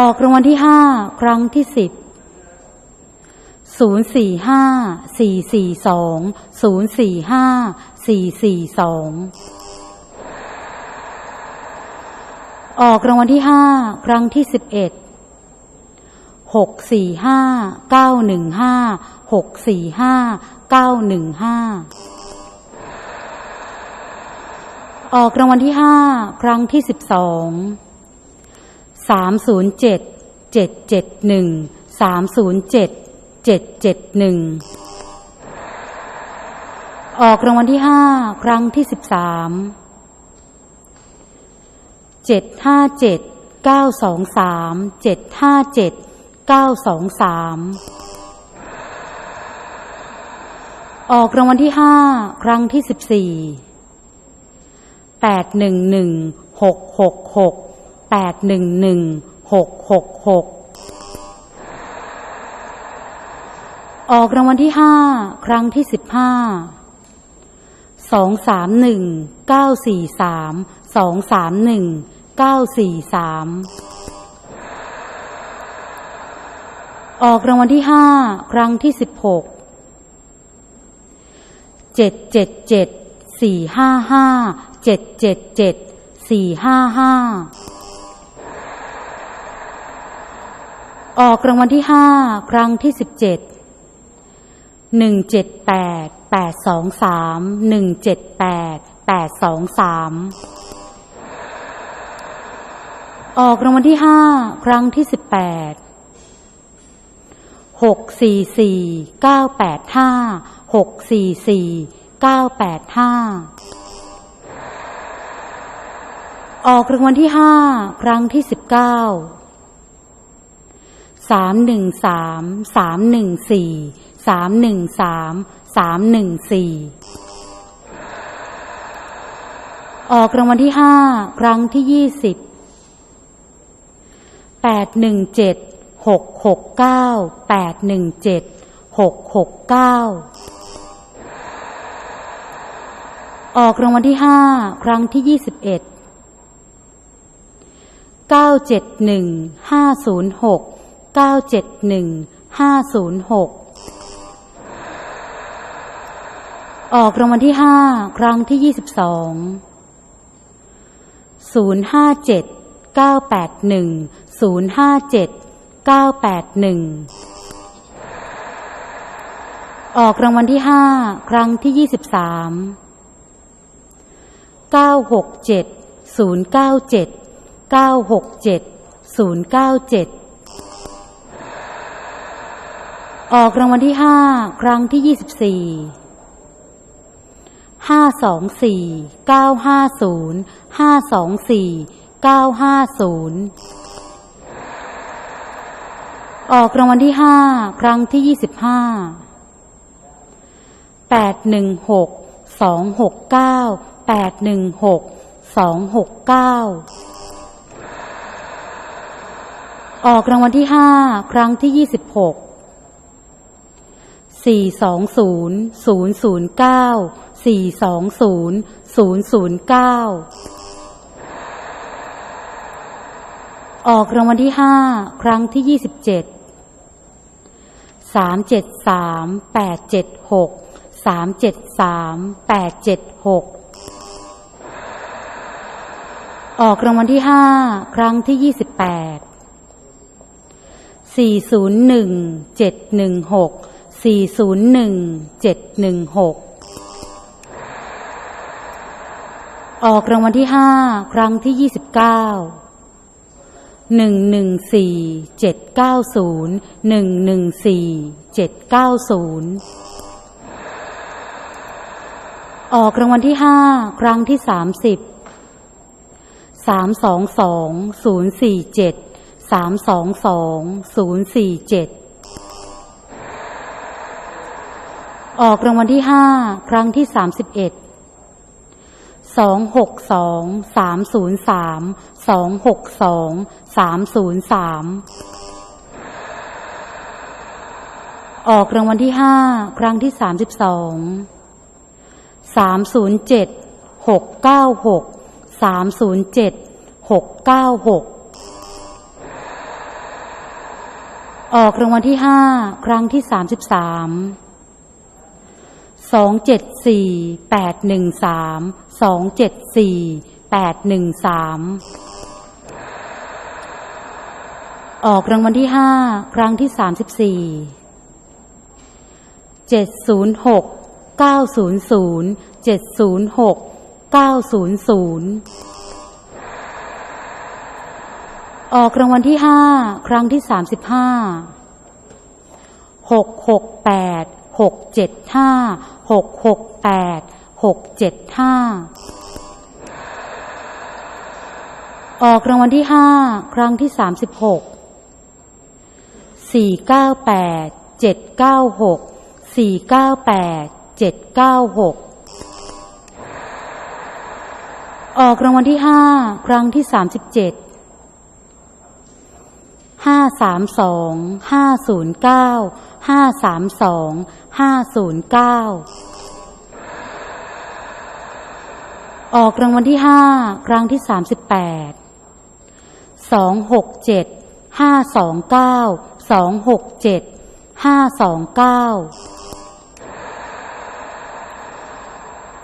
ออกรางวัลที่ห้าครั้งที่สิบศูนย์สี่ห้าสี่สี่สองศูนย์สี่ห้าสี่สี่สองออกรางวัลที่ห้าครั้งที่สิบเอ็ดหกสี่ห้าเก้าหนึ่งห้าหกสี่ห้าเก้าหนึ่งห้าออกรางวัลที่ห้าครั้งที่สิบสอง สามศูนย์เจ็ดเจ็ดเจ็ดหนึ่งสามศูนย์เจ็ดเจ็ดเจ็ดหนึ่งออกรางวัลที่ห้าครั้งที่สิบสามเจ็ดห้าเจ็ดเก้าสองสามเจ็ดห้าเจ็ดเก้าสองสามออกรางวัลที่ห้าครั้งที่สิบสี่แปดหนึ่งหนึ่งหกหกหก ดหนึ่งหนึ่งหกหกหกออกรางวัลที่ห้าครั้งที่สิบห้าสองสามหนึ่งเก้าสี่สามสองสามหนึ่งเก้าสี่สามออกรางวัลที่ห้าครั้งที่สิบหกเจ็ดเจ็ดเจ็ดสี่ห้าห้าเจ็ดเจ็ดเจ็ดสี่ห้าห้า ออกรางวัลที่ห้าครั้งที่สิบเจ็ดหนึ่งเจ็ดแปดแปดสองสามหนึ่งเจ็ดแปดแปดสองสามออกรางวัลที่ห้าครั้งที่สิบแปดหกสี่สี่เก้าแปดห้าหกสี่สี่เก้าแปดห้าออกรางวัลที่ห้าครั้งที่สิบเก้า สามหนึ่งสามสามหนึ่งสี่สามหนึ่งสามสามหนึ่งสี่ออกรางวัลที่ห้าครั้งที่ยี่สิบแปดหนึ่งเจ็ดหกหกเก้าแปดหนึ่งเจ็ดหกหกเก้าออกรางวัลที่ห้าครั้งที่ยี่สิบเอ็ดเก้าเจ็ดหนึ่งห้าศูนย์หก ก้าเจ็ดหนึ่งห้าศูนย์หกออกรางวัลที่ห้าครั้งที่ยี่สิบสองศูนย์ห้าเจ็ดเก้าแปดหนึ่งศูนย์ห้าเจ็ดเก้าแปดหนึ่งออกรางวัลที่ห้าครั้งที่ยี่สิบสามเก้าหกเจ็ดศูนย์เก้าเจ็ดเก้าหกเจ็ดศูนย์เก้าเจ็ด ออกรางวัลที่ห้าครั้งที่ยี่สิบสี่ห้าสองสี่เก้าห้าศูนย์ห้าสองสี่เก้าห้าศูนย์ออกรางวัลที่ห้าครั้งที่ยี่สิบห้าแปดหนึ่งหกสองหกเก้าแปดหนึ่งหกสองหกเก้าออกรางวัลที่ห้าครั้งที่ยี่สิบหก สี่สองศูนย์ศูนย์ศูนย์เก้าสี่สองศูนย์ศูนย์ศูนย์เก้าออกรางวัลที่ห้าครั้งที่ยี่สิบเจ็ดสามเจ็ดสามแปดเจ็ดหกสามเจ็ดสามแปดเจ็ดหกออกรางวัลที่ห้าครั้งที่ยี่สิบแปดสี่ศูนย์หนึ่งเจ็ดหนึ่งหก สี่ศูนย์หนึ่งเจ็ดหนึ่งหกออกรางวัลที่ห้าครั้งที่ยี่สิบเก้าหนึ่งหนึ่งสี่เจ็ดเก้าศูนย์หนึ่งหนึ่งสี่เจ็ดเก้าศูนย์ออกรางวัลที่ห้าครั้งที่สามสิบสามสองสองศูนย์สี่เจ็ดสามสองสองศูนย์สี่เจ็ด ออกรางวัลที่ห้าครั้งที่สามสิบเอ็ดสองหกสองสามศูนย์สามสองหกสองสามศูนย์สามออกรางวัลที่ห้าครั้งที่สามสิบสองสามศูนย์เจ็ดหกเก้าหกสามศูนย์เจ็ดหกเก้าหกออกรางวัลที่ห้าครั้งที่สามสิบสาม สองเจ็ดสี่แปดหนึ่งสามสองเจ็ดสี่แปดหนึ่งสามออกรางวัลที่ห้าครั้งที่สามสิบสี่เจ็ดศูนย์หกเก้าศูนย์ศูนย์เจ็ดศูนย์หกเก้าศูนย์ศูนย์ออกรางวัลที่ห้าครั้งที่สามสิบห้าหกหกแปดหกเจ็ดห้า หกหกแปดหกเจ็ดห้าออกรางวัลที่ห้าครั้งที่สามสิบหกสี่เก้าแปดเจ็ดเก้าหกสี่เก้าแปดเจ็ดเก้าหกออกรางวัลที่ห้าครั้งที่สามสิบเจ็ดห้าสามสองห้าศูนย์เก้าห้าสามสอง ห้าศูนย์เก้าออกรางวัลที่ห้าครั้งที่สามสิบแปดสองหกเจ็ดห้าสองเก้าสองหกเจ็ดห้าสองเก้า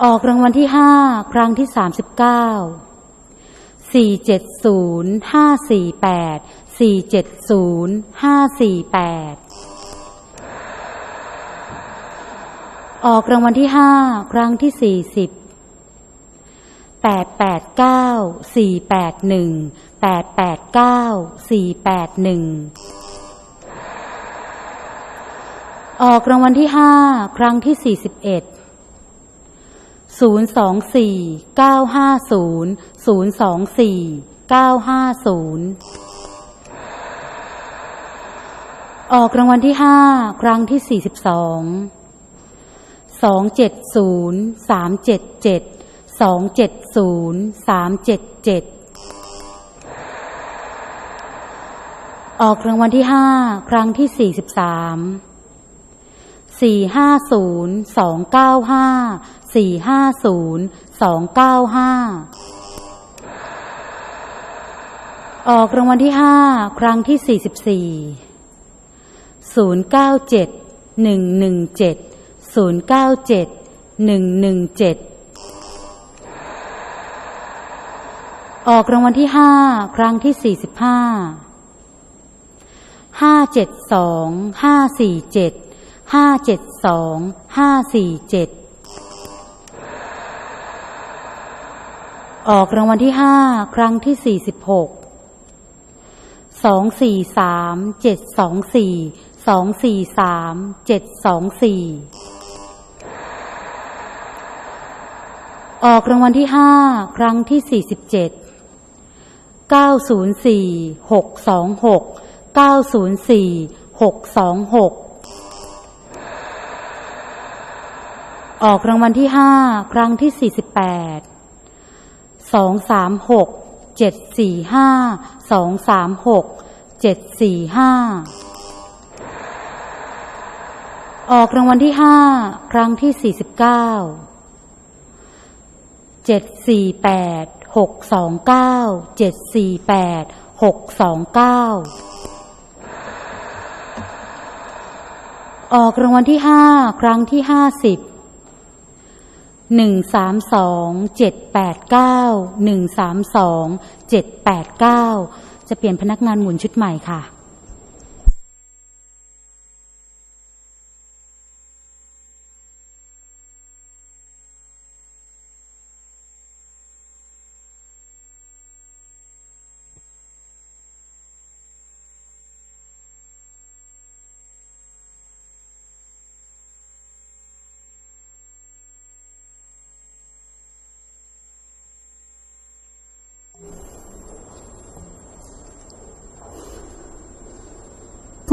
ออกรางวัลที่ห้าครั้งที่สามสิบเก้าสี่เจ็ดศูนย์ห้าสี่แปดสี่เจ็ดศูนย์ห้าสี่แปด ออกรางวัลที่ห้าครั้งที่สี่สิบแปดแปดเก้าสี่แปดหนึ่งแปดแปดเก้าสี่แปดหนึ่งออกรางวัลที่ห้าครั้งที่สี่สิบเอ็ดศูนย์สองสี่เก้าห้าศูนย์ศูนย์สองสี่เก้าห้าศูนย์ออกรางวัลที่ห้าครั้งที่สี่สิบสอง สองเจ็ดศูนย์สามเจ็ดเจ็ดสองเจ็ดศูนย์สามเจ็ดเจ็ดออกรางวัลที่ห้าครั้งที่สี่สิบสามสี่ห้าศูนย์สองเก้าห้าสี่ห้าศูนย์สองเก้าห้าออกรางวัลที่ห้าครั้งที่สี่สิบสี่ศูนย์เก้าเจ็ดหนึ่งหนึ่งเจ็ด ศูนย์เก้าเจ็ดหนึ่งหนึ่งเจ็ดออกรางวัลที่ห้าครั้งที่สี่สิบห้าห้าเจ็ดสองห้าสี่เจ็ดห้าเจ็ดสองห้าสี่เจ็ดออกรางวัลที่ห้าครั้งที่สี่สิบหกสองสี่สามเจ็ดสองสี่สองสี่สามเจ็ดสองสี่ ออกรางวัลที่ห้าครั้งที่สี่สิบเจ็ดเก้าศูนย์สี่หกสองหกเก้าศูนย์สี่หกสองหกออกรางวัลที่ห้าครั้งที่สี่สิบแปดสองสามหกเจ็ดสี่ห้าสองสามหกเจ็ดสี่ห้าออกรางวัลที่ห้าครั้งที่สี่สิบเก้า เจ็ดสี่แปดหกสองเก้าเจ็ดสี่แปดหกสองเก้าออกรางวัลที่ห้าครั้งที่ห้าสิบหนึ่งสามสองเจ็ดแปดเก้าหนึ่งสามสองเจ็ดแปดเก้าจะเปลี่ยนพนักงานหมุนชุดใหม่ค่ะ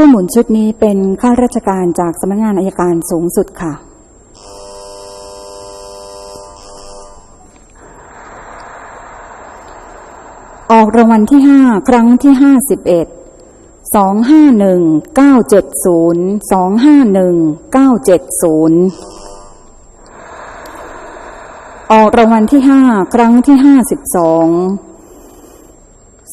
ผู้หมุนชุดนี้เป็นข้าราชการจากสำนักงานอายการสูงสุดค่ะ ออกรางวัลที่ห้าครั้งที่ห้าสิบเอ็ดสองห้าหนึ่งเก้าเจ็ดศูนย์สองห้าหนึ่งเก้าเจ็ดศูนย์ออกรางวัลที่ห้าครั้งที่ห้าสิบสอง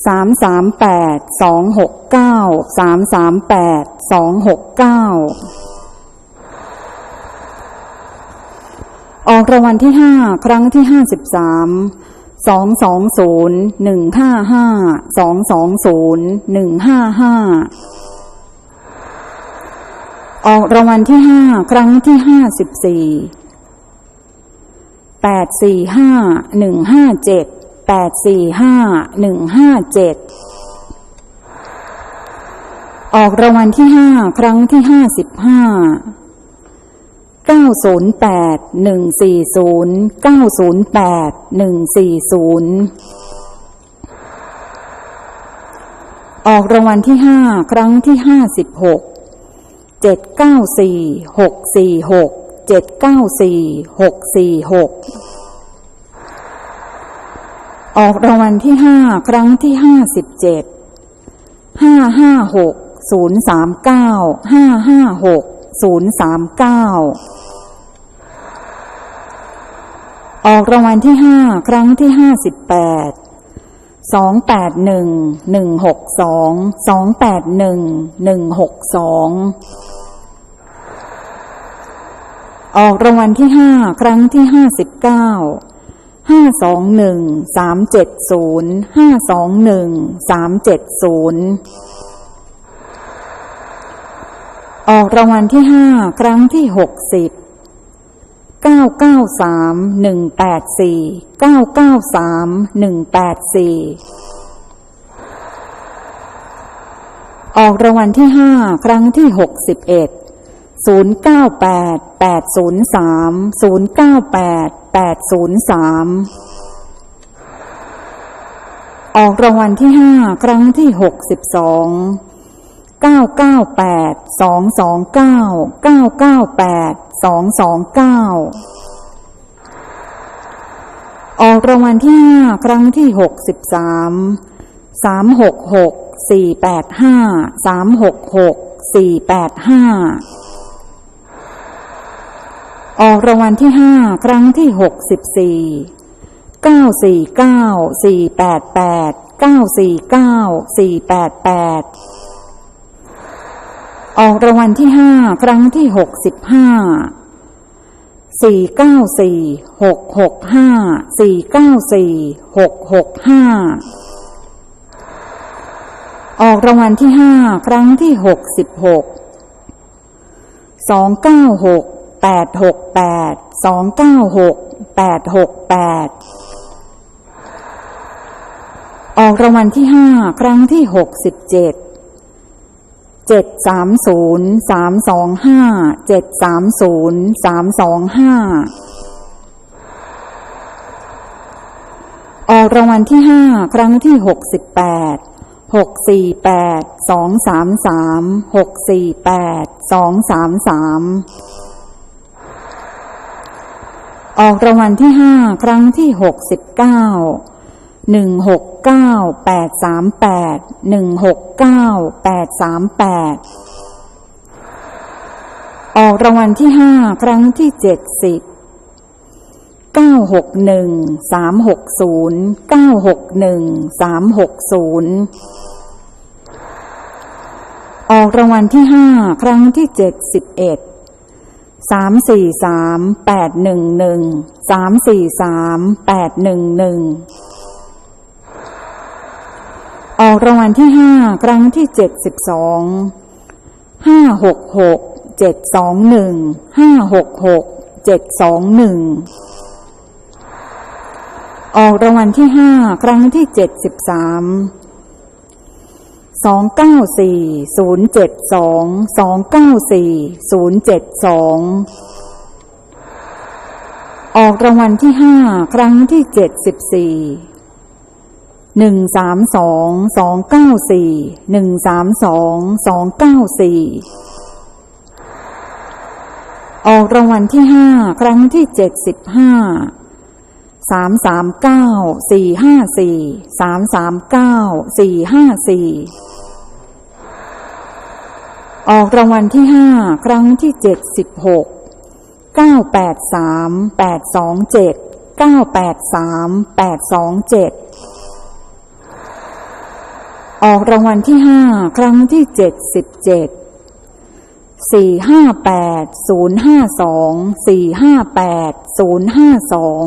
สามสามแปดสองหกเก้าสามสามแปดสองหกเก้าออกรางวัลที่ห้าครั้งที่ห้าสิบสามสองสองศูนย์หนึ่งห้าห้าสองสองศูนย์หนึ่งห้าห้าออกรางวัลที่ห้าครั้งที่ห้าสิบสี่แปดสี่ห้าหนึ่งห้าเจ็ด แปดสี่ห้าหนึ่งห้าเจ็ดออกรางวัลที่ห้าครั้งที่ห้าสิบห้าเก้าศูนย์แปดหนึ่งสี่ศูนย์เก้าศูนย์แปดหนึ่งสี่ศูนย์ออกรางวัลที่ห้าครั้งที่ห้าสิบหกเจ็ดเก้าสี่หกสี่หกเจ็ดเก้าสี่หกสี่หก ออกรางวัลที่ห้าครั้งที่ห้าสิบเจ็ดห้าห้าหกศูนย์สามเก้าห้าห้าหกศูนย์สามเก้าออกรางวัลที่ห้าครั้งที่ห้าสิบแปดสองแปดหนึ่งหนึ่งหกสองสองแปดหนึ่งหนึ่งหกสองออกรางวัลที่ห้าครั้งที่ห้าสิบเก้า ห้าสองหนึ่งสามเจ็ดศูนย์ห้าสองหนึ่งสามเจ็ดศูนย์ออกรางวัลที่ห้าครั้งที่หกสิบเก้าเก้าสามหนึ่งแปดสี่เก้าเก้าสามหนึ่งแปดสี่ออกรางวัลที่ห้าครั้งที่หกสิบเอ็ด ศูนย์เก้าแปดแปดศูนย์สามศูนย์เก้าแปดแปดศูนย์สามออกรางวัลที่ห้าครั้งที่หกสิบสองเก้าเก้าแปดสองสองเก้าเก้าเก้าแปดสองสองเก้าออกรางวัลที่ห้าครั้งที่หกสิบสามสามหกหกสี่แปดห้าสามหกหกสี่แปดห้า ออกรางวัลที่ห้าครั้งที่หกสิบสี่เก้าสี่เก้าสี่แปดแปดเก้าสี่เก้าสี่แปดแปดออกรางวัลที่ห้าครั้งที่หกสิบห้าสี่เก้าสี่หกหกห้าสี่เก้าสี่หกหกห้าออกรางวัลที่ห้าครั้งที่หกสิบหกสองเก้าหก แปดหกแปดสองเก้าหกแปดหกแปดออกรางวัลที่ห้าครั้งที่หกสิบเจ็ดเจ็ดสามศูนย์สามสองห้าเจ็ดสามศูนย์สามสองห้าออกรางวัลที่ห้าครั้งที่หกสิบแปดหกสี่แปดสองสามสามหกสี่แปดสองสามสาม ออกรางวัลที่ห้าครั้งที่หกสิบเก้าหนึ่งหกเก้าแปดสามแปดหนึ่งหกเก้าแปดสามแปดออกรางวัลที่ห้าครั้งที่เจ็ดสิบเก้าหกหนึ่งสามหกศูนย์เก้าหกหนึ่งสามหกศูนย์ออกรางวัลที่ห้าครั้งที่เจ็ดสิบเอ็ด สามสี่สามแปดหนึ่งหนึ่งสามสี่สามแปดหนึ่งหนึ่งออกรางวัลที่ห้าครั้งที่เจ็ดสิบสองห้าหกหกเจ็ดสองหนึ่งห้าหกหกเจ็ดสองหนึ่งออกรางวัลที่ห้าครั้งที่เจ็ดสิบสาม สองเก้าสี่ศูนย์เจ็ดสองสองเก้าสี่ศูนย์เจ็ดสองออกรางวัลที่ห้าครั้งที่เจ็ดสิบสี่หนึ่งสามสองสองเก้าสี่หนึ่งสามสองสองเก้าสี่ออกรางวัลที่ห้าครั้งที่เจ็ดสิบห้าสามสามเก้าสี่ห้าสี่สามสามเก้าสี่ห้าสี่ ออกรางวัลที่ห้าครั้งที่เจ็ดสิบหกเก้าแปดสามแปดสองเจ็ดเก้าแปดสามแปดสองเจ็ดออกรางวัลที่ห้าครั้งที่เจ็ดสิบเจ็ดสี่ห้าแปดศูนย์ห้าสองสี่ห้าแปดศูนย์ห้าสอง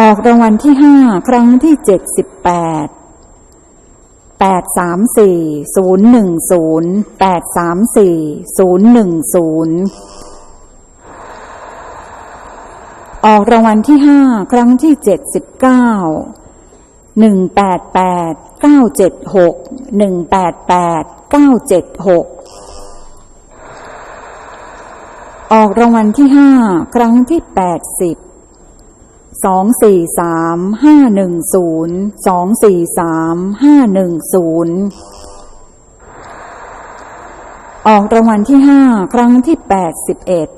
ออกรางวัลที่ห้าครั้งที่เจ็ดสิบแปด แปดสามสี่ศูนย์หนึ่งศูนย์แปดสามสี่ศูนย์หนึ่งศูนย์ออกรางวัลที่ห้าครั้งที่เจ็ดสิบเก้าหนึ่งแปดแปดเก้าเจ็ดหกหนึ่งแปดแปดเก้าเจ็ดหกออกรางวัลที่ห้าครั้งที่แปดสิบ สองสี่สามห้าหนึ่งศูนย์สองสี่สามห้าหนึ่งศูนย์ออกรางวัลที่ห้าครั้งที่แปดสิบเอ็ด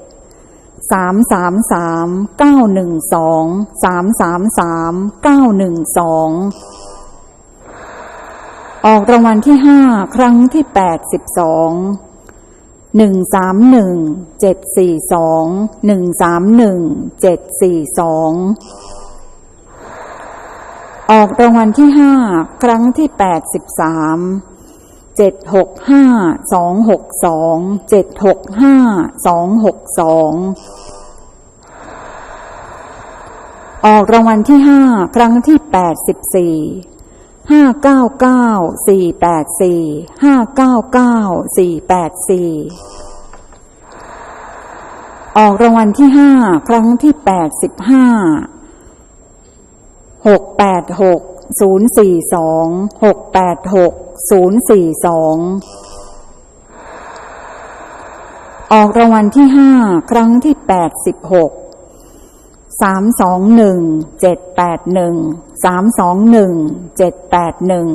สามสามสามเก้าหนึ่งสองสามสามสามเก้าหนึ่งสองออกรางวัลที่ห้าครั้งที่แปดสิบสอง หนึ่งสามหนึ่งเจ็ดสี่สองหนึ่งสามหนึ่งเจ็ดสี่สองออกรางวัลที่ห้าครั้งที่แปดสิบสามเจ็ดหกห้าสองหกสองเจ็ดหกห้าสองหกสองออกรางวัลที่ห้าครั้งที่แปดสิบสี่ ห้าเก้าเก้าสี่แปดสี่ห้าเก้าเก้าสี่แปดสี่ออกรางวัลที่ห้าครั้งที่แปดสิบห้าหกแปดหกศูนย์สี่สองหกแปดหกศูนย์สี่สองออกรางวัลที่ห้าครั้งที่แปดสิบหกสามสองหนึ่งเจ็ดแปดหนึ่ง สามสองหนึ่งเจ็ดแปดหนึ่ง